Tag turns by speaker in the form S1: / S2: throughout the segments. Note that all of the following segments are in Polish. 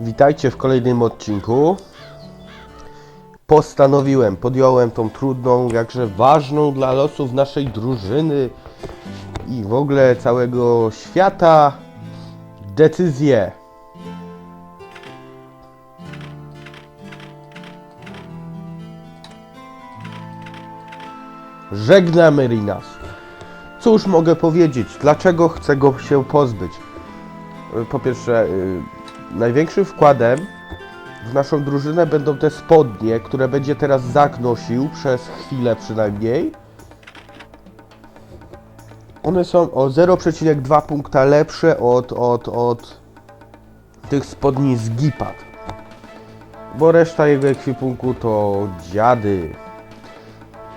S1: Witajcie w kolejnym odcinku. Postanowiłem, podjąłem tą trudną, jakże ważną dla losów naszej drużyny i w ogóle całego świata decyzję. Żegnamy Rinas. Cóż mogę powiedzieć? Dlaczego chcę go się pozbyć? Po pierwsze, y, największym wkładem w naszą drużynę będą te spodnie, które będzie teraz Zak nosił przez chwilę przynajmniej. One są o 0,2 punkta lepsze od, od, od tych spodni z Gipat. Bo reszta jego ekwipunku to dziady.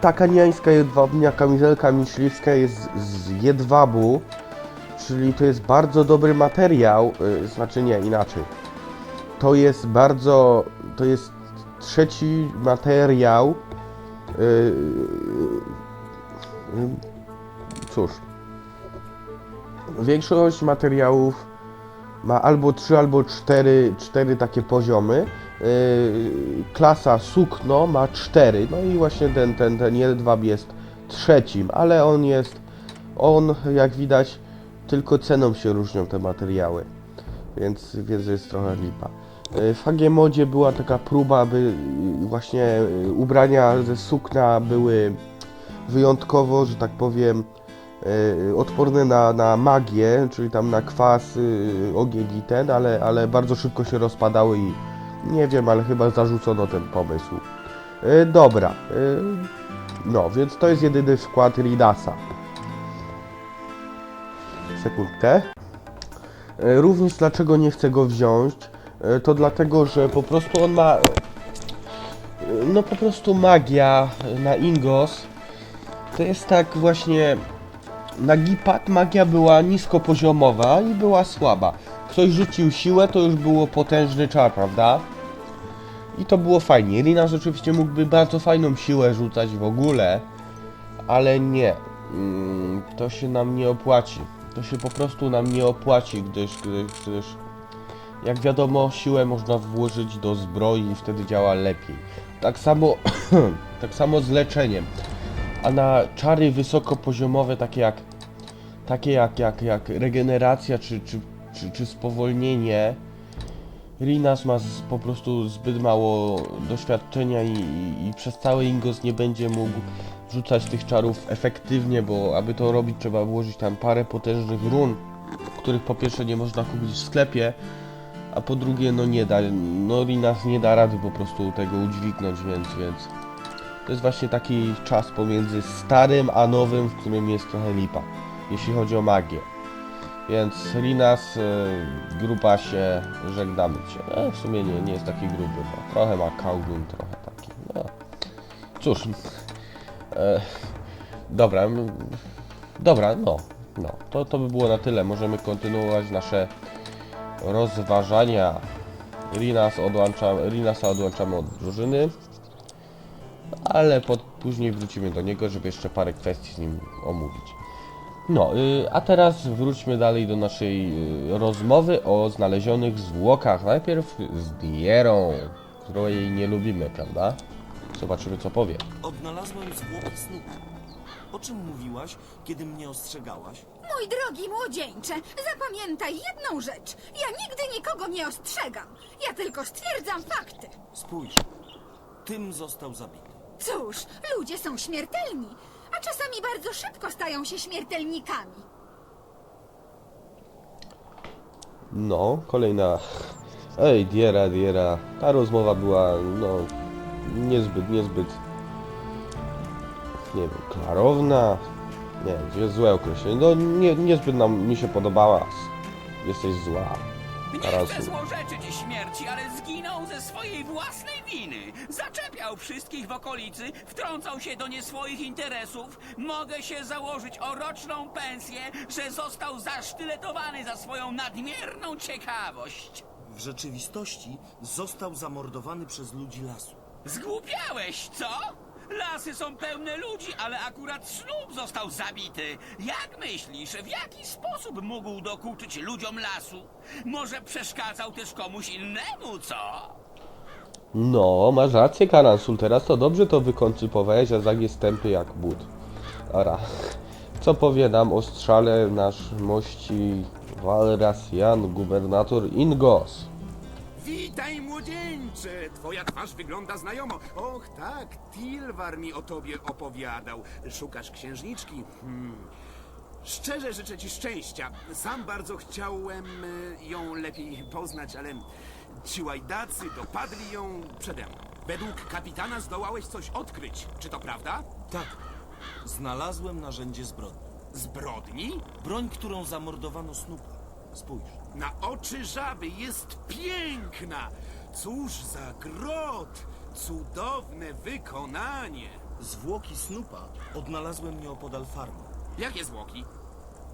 S1: Ta kaniańska jedwabnia kamizelka myśliwska jest z jedwabu, czyli to jest bardzo dobry materiał, y, znaczy nie, inaczej. To jest bardzo, to jest trzeci materiał, y, y, cóż, większość materiałów ma albo 3, albo 4, 4 takie poziomy. Klasa sukno ma 4. No i właśnie ten, ten, ten jedwab jest trzecim, ale on jest, on jak widać, tylko ceną się różnią te materiały. Więc, więc jest trochę lipa. Yy, W HG Modzie była taka próba, by yy, właśnie yy, ubrania ze sukna były wyjątkowo, że tak powiem, e, odporne na, na magię, czyli tam na kwas, y, ogień i ten, ale, ale bardzo szybko się rozpadały i nie wiem, ale chyba zarzucono ten pomysł. E, Dobra, e, no więc to jest jedyny skład Ridasa. Sekundkę. E, Również dlaczego nie chcę go wziąć, e, to dlatego, że po prostu on ma, e, no po prostu magia na Ingos, to jest tak właśnie na Gipat magia była niskopoziomowa i była słaba. Ktoś rzucił siłę, to już było potężny czar, prawda? I to było fajnie. Rinas oczywiście mógłby bardzo fajną siłę rzucać w ogóle, ale nie. Mm, To się nam nie opłaci. To się po prostu nam nie opłaci, gdyż, gdyż, gdyż jak wiadomo, siłę można włożyć do zbroi i wtedy działa lepiej. Tak samo, tak samo z leczeniem. A na czary wysokopoziomowe, takie jak takie jak, jak, jak regeneracja czy, czy, czy, czy spowolnienie, Rinas ma z, po prostu zbyt mało doświadczenia i, i, i przez cały Ingos nie będzie mógł rzucać tych czarów efektywnie, bo aby to robić trzeba włożyć tam parę potężnych run, których po pierwsze nie można kupić w sklepie, a po drugie no nie da, no Rinas nie da rady po prostu tego udźwignąć, więc, więc to jest właśnie taki czas pomiędzy starym a nowym, w którym jest trochę lipa, jeśli chodzi o magię. Więc Rinas, y, grupa się, żegnamy cię. No, w sumie nie, nie jest taki gruby, trochę ma kałdun, trochę taki. No. Cóż, e, dobra, dobra, no, no, to, to by było na tyle. Możemy kontynuować nasze rozważania. Rinas odłączamy, Rinasa odłączamy od drużyny ale pod, później wrócimy do niego, żeby jeszcze parę kwestii z nim omówić. No, y, a teraz wróćmy dalej do naszej y, rozmowy o znalezionych zwłokach. Najpierw z Dierą, której nie lubimy, prawda? Zobaczymy, co powie.
S2: Odnalazłem zwłoki snu. O czym mówiłaś, kiedy mnie ostrzegałaś?
S3: Mój drogi młodzieńcze, zapamiętaj jedną rzecz. Ja nigdy nikogo nie ostrzegam. Ja tylko stwierdzam fakty.
S2: Spójrz. Tym został zabity.
S3: Cóż, ludzie są śmiertelni, a czasami bardzo szybko stają się śmiertelnikami.
S1: No, kolejna. Ej, Diera, Diera. Ta rozmowa była, no, niezbyt, niezbyt. Nie wiem, klarowna. Nie wiem, jest złe określenie. No, nie, niezbyt nam mi się podobała. Jesteś zła.
S4: Nie
S1: Karasu.
S4: chce złorzeczyć śmierci, ale zginął ze swojej własnej winy. Zaczepiał wszystkich w okolicy, wtrącał się do nie swoich interesów. Mogę się założyć o roczną pensję, że został zasztyletowany za swoją nadmierną ciekawość.
S2: W rzeczywistości został zamordowany przez ludzi lasu.
S4: Zgłupiałeś, co? Lasy są pełne ludzi, ale akurat Snoop został zabity. Jak myślisz, w jaki sposób mógł dokuczyć ludziom lasu? Może przeszkadzał też komuś innemu, co?
S1: No, masz rację, Karansul. Teraz to dobrze to wykoncypowałeś, a zag jest tępy jak but. Ara. Co powie nam o strzale nasz mości Valrasian, gubernator Ingos?
S5: Witaj, młodzieńcze! Twoja twarz wygląda znajomo. Och, tak, Tilwar mi o tobie opowiadał. Szukasz księżniczki? Hmm. Szczerze życzę ci szczęścia. Sam bardzo chciałem e, ją lepiej poznać, ale ci łajdacy dopadli ją przede mną. Według kapitana zdołałeś coś odkryć. Czy to prawda?
S2: Tak, znalazłem narzędzie zbrodni.
S5: Zbrodni?
S2: Broń, którą zamordowano Snoopa. Spójrz.
S5: Na oczy żaby jest piękna! Cóż za grot! Cudowne wykonanie!
S2: Zwłoki Snoopa odnalazłem nieopodal farmy.
S5: Jakie zwłoki?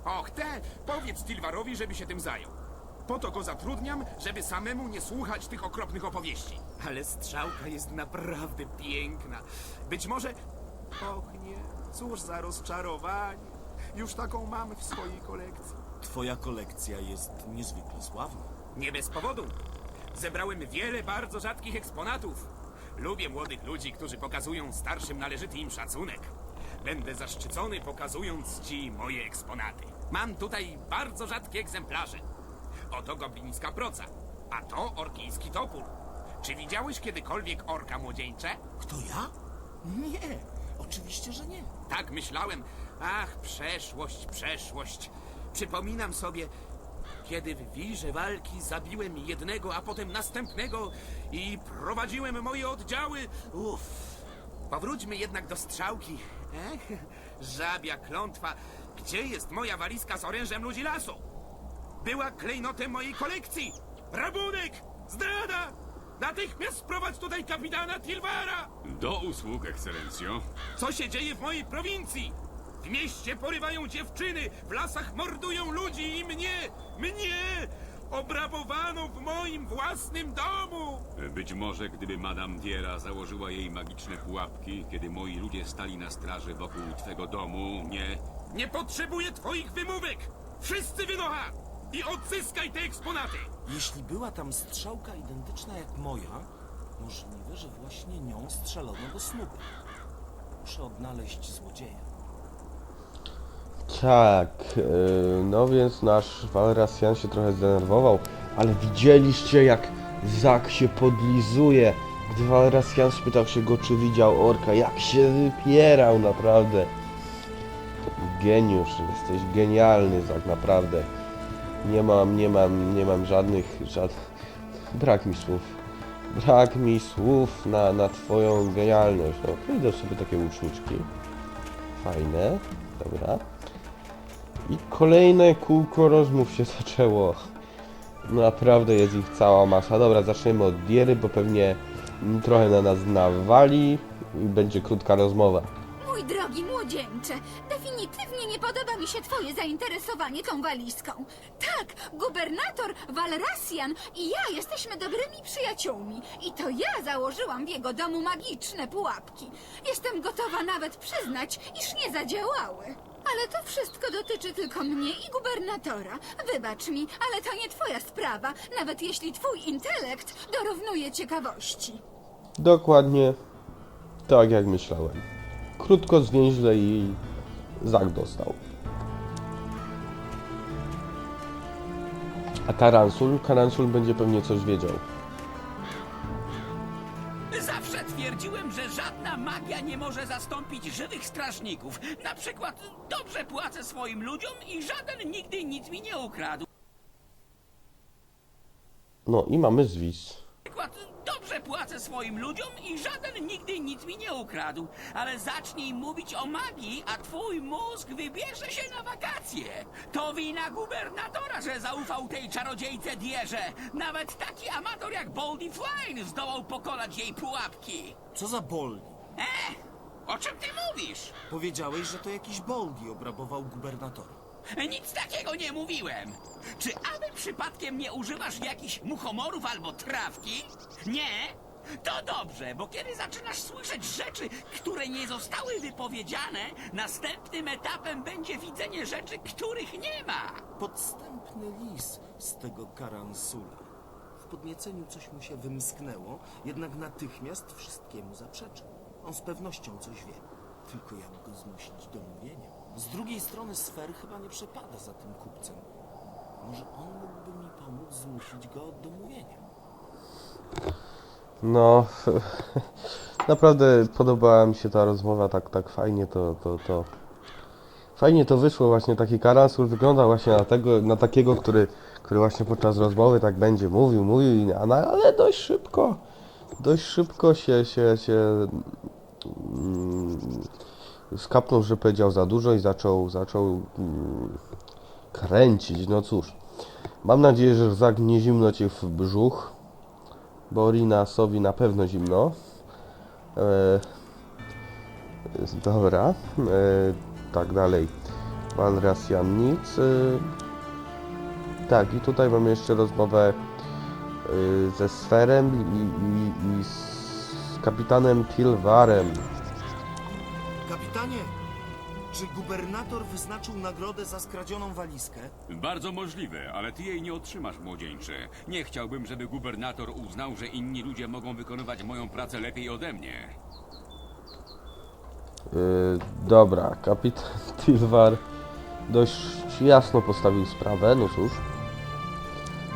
S5: Och, te! Powiedz Tilwarowi, żeby się tym zajął. Po to go zatrudniam, żeby samemu nie słuchać tych okropnych opowieści. Ale strzałka jest naprawdę piękna. Być może... Och nie, cóż za rozczarowanie. Już taką mam w swojej kolekcji.
S2: Twoja kolekcja jest niezwykle sławna.
S5: Nie bez powodu. Zebrałem wiele bardzo rzadkich eksponatów. Lubię młodych ludzi, którzy pokazują starszym należyty im szacunek. Będę zaszczycony pokazując ci moje eksponaty. Mam tutaj bardzo rzadkie egzemplarze. Oto goblińska proca, a to orkijski topór. Czy widziałeś kiedykolwiek orka młodzieńcze?
S2: Kto ja? Nie, oczywiście, że nie.
S5: Tak myślałem. Ach, przeszłość, przeszłość. Przypominam sobie, kiedy w wirze walki zabiłem jednego, a potem następnego i prowadziłem moje oddziały. Uff. Powróćmy jednak do strzałki. Ech, żabia klątwa. Gdzie jest moja walizka z orężem ludzi lasu? Była klejnotem mojej kolekcji. Rabunek! Zdrada! Natychmiast sprowadź tutaj kapitana Tilvara!
S6: Do usług, ekscelencjo.
S5: Co się dzieje w mojej prowincji? W mieście porywają dziewczyny, w lasach mordują ludzi i mnie, mnie obrabowano w moim własnym domu.
S6: Być może gdyby Madame Diera założyła jej magiczne pułapki, kiedy moi ludzie stali na straży wokół twego domu, nie...
S5: Nie potrzebuję twoich wymówek. Wszyscy wynocha i odzyskaj te eksponaty.
S2: Jeśli była tam strzałka identyczna jak moja, możliwe, że właśnie nią strzelono do Snoopa. Muszę odnaleźć złodzieja.
S1: Tak, yy, no więc nasz Valrasian się trochę zdenerwował, ale widzieliście jak Zak się podlizuje, gdy Valrasian spytał się go, czy widział orka, jak się wypierał, naprawdę. Geniusz, jesteś genialny, Zak, naprawdę. Nie mam, nie mam, nie mam żadnych, żadnych, brak mi słów. Brak mi słów na, na twoją genialność. No, wyjdę sobie takie łuczniczki. Fajne, dobra. I kolejne kółko rozmów się zaczęło. Naprawdę jest ich cała masa. Dobra, zaczniemy od Diery, bo pewnie trochę na nas nawali i będzie krótka rozmowa.
S3: Mój drogi młodzieńcze, definitywnie nie podoba mi się twoje zainteresowanie tą walizką. Tak, gubernator Valrasian i ja jesteśmy dobrymi przyjaciółmi. I to ja założyłam w jego domu magiczne pułapki. Jestem gotowa nawet przyznać, iż nie zadziałały. Ale to wszystko dotyczy tylko mnie i gubernatora. Wybacz mi, ale to nie twoja sprawa, nawet jeśli twój intelekt dorównuje ciekawości.
S1: Dokładnie tak jak myślałem. Krótko, zwięźle i Zak dostał. A Karansul? Karansul będzie pewnie coś wiedział.
S4: Magia nie może zastąpić żywych strażników. Na przykład dobrze płacę swoim ludziom i żaden nigdy nic mi nie ukradł.
S1: No i mamy zwis.
S4: Na przykład dobrze płacę swoim ludziom i żaden nigdy nic mi nie ukradł. Ale zacznij mówić o magii, a twój mózg wybierze się na wakacje. To wina gubernatora, że zaufał tej czarodziejce Dierze. Nawet taki amator jak Boldy Flynn zdołał pokonać jej pułapki.
S2: Co za Boldi?
S4: Eh, o czym ty mówisz?
S2: Powiedziałeś, że to jakiś Boldi obrabował gubernatora.
S4: Nic takiego nie mówiłem. Czy aby przypadkiem nie używasz jakichś muchomorów albo trawki? Nie? To dobrze, bo kiedy zaczynasz słyszeć rzeczy, które nie zostały wypowiedziane, następnym etapem będzie widzenie rzeczy, których nie ma.
S2: Podstępny lis z tego Karansula. W podnieceniu coś mu się wymsknęło, jednak natychmiast wszystkiemu zaprzeczył. On z pewnością coś wie, tylko jak go zmusić do mówienia. Z drugiej strony sfer chyba nie przepada za tym kupcem. Może on mógłby mi pomóc zmusić go do mówienia.
S1: No, naprawdę podobała mi się ta rozmowa, tak, tak fajnie to, to, to... Fajnie to wyszło właśnie, taki karansul wygląda właśnie na tego, na takiego, który, który właśnie podczas rozmowy tak będzie mówił, mówił, ale dość szybko, dość szybko się, się, się skapnął, że powiedział za dużo i zaczął, zaczął mm, kręcić, no cóż. Mam nadzieję, że zagnie zimno Cię w brzuch, bo Rinasowi na pewno zimno. E, dobra, e, tak dalej. Valrasian nic. E, tak, i tutaj mamy jeszcze rozmowę e, ze Sferem i, i, i z kapitanem Tilwarem.
S2: Kapitanie, czy gubernator wyznaczył nagrodę za skradzioną walizkę?
S6: Bardzo możliwe, ale ty jej nie otrzymasz, młodzieńcze. Nie chciałbym, żeby gubernator uznał, że inni ludzie mogą wykonywać moją pracę lepiej ode mnie.
S1: Yy, dobra, kapitan Tilwar dość jasno postawił sprawę, no cóż.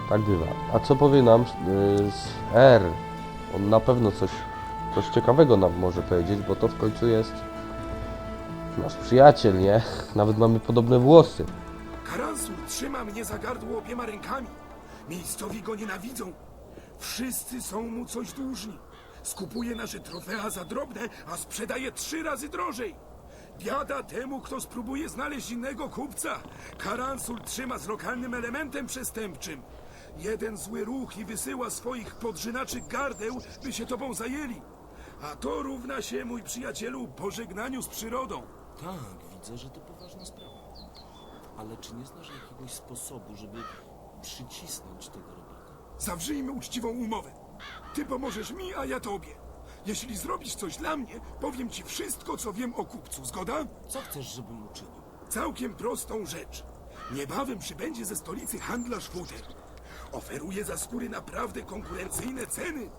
S1: Tak bywa. A co powie nam yy, z R? On na pewno coś, coś ciekawego nam może powiedzieć, bo to w końcu jest nasz przyjaciel, nie? Nawet mamy podobne włosy.
S7: Karansul trzyma mnie za gardło obiema rękami. Miejscowi go nienawidzą. Wszyscy są mu coś dłużni. Skupuje nasze trofea za drobne, a sprzedaje trzy razy drożej. Biada temu, kto spróbuje znaleźć innego kupca. Karansul trzyma z lokalnym elementem przestępczym. Jeden zły ruch i wysyła swoich podrzynaczy gardeł, by się tobą zajęli. A to równa się, mój przyjacielu, pożegnaniu z przyrodą.
S2: Tak, widzę, że to poważna sprawa. Ale czy nie znasz jakiegoś sposobu, żeby przycisnąć tego robaka?
S7: Zawrzyjmy uczciwą umowę. Ty pomożesz mi, a ja tobie. Jeśli zrobisz coś dla mnie, powiem ci wszystko, co wiem o kupcu. Zgoda?
S2: Co chcesz, żebym uczynił?
S7: Całkiem prostą rzecz. Niebawem przybędzie ze stolicy handlarz futer. Oferuje za skóry naprawdę konkurencyjne ceny.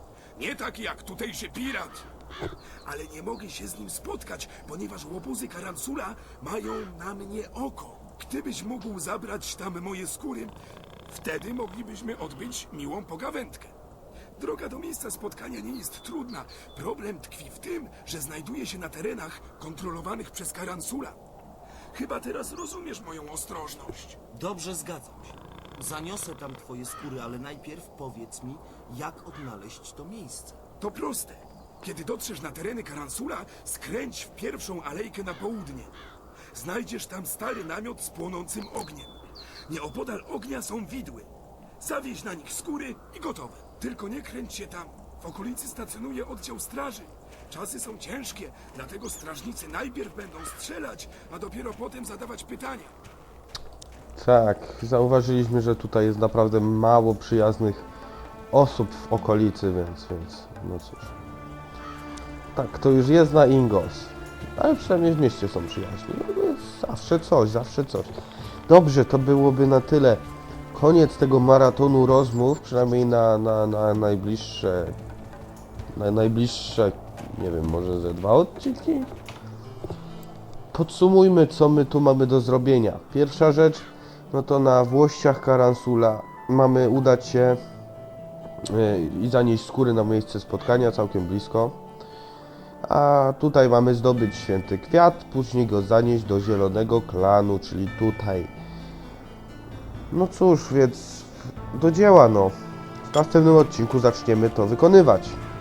S7: Nie takie jak tutejszy pirat. Ale nie mogę się z nim spotkać, ponieważ łobuzy Karansula mają na mnie oko. Gdybyś mógł zabrać tam moje skóry, wtedy moglibyśmy odbyć miłą pogawędkę. Droga do miejsca spotkania nie jest trudna. Problem tkwi w tym, że znajduje się na terenach kontrolowanych przez Karansula. Chyba teraz rozumiesz moją ostrożność.
S2: Dobrze, zgadzam się. Zaniosę tam twoje skóry, ale najpierw powiedz mi, jak odnaleźć to miejsce.
S7: To proste. Kiedy dotrzesz na tereny Karansula, skręć w pierwszą alejkę na południe. Znajdziesz tam stary namiot z płonącym ogniem. Nieopodal ognia są widły. Zawieź na nich skóry i gotowe. Tylko nie kręć się tam. W okolicy stacjonuje oddział straży. Czasy są ciężkie, dlatego strażnicy najpierw będą strzelać, a dopiero potem zadawać pytania.
S1: Tak, zauważyliśmy, że tutaj jest naprawdę mało przyjaznych osób w okolicy, więc, więc no cóż. Tak, to już jest na Ingos. Ale przynajmniej w mieście są przyjaźni. No, jest zawsze coś, zawsze coś. Dobrze, to byłoby na tyle. Koniec tego maratonu rozmów, przynajmniej na, na, na najbliższe, na najbliższe, nie wiem, może ze dwa odcinki? Podsumujmy, co my tu mamy do zrobienia. Pierwsza rzecz, no to na włościach Karansula mamy udać się y, i zanieść skóry na miejsce spotkania, całkiem blisko. A tutaj mamy zdobyć święty kwiat, później go zanieść do zielonego klanu, czyli tutaj. No cóż, więc do dzieła no. W następnym odcinku zaczniemy to wykonywać.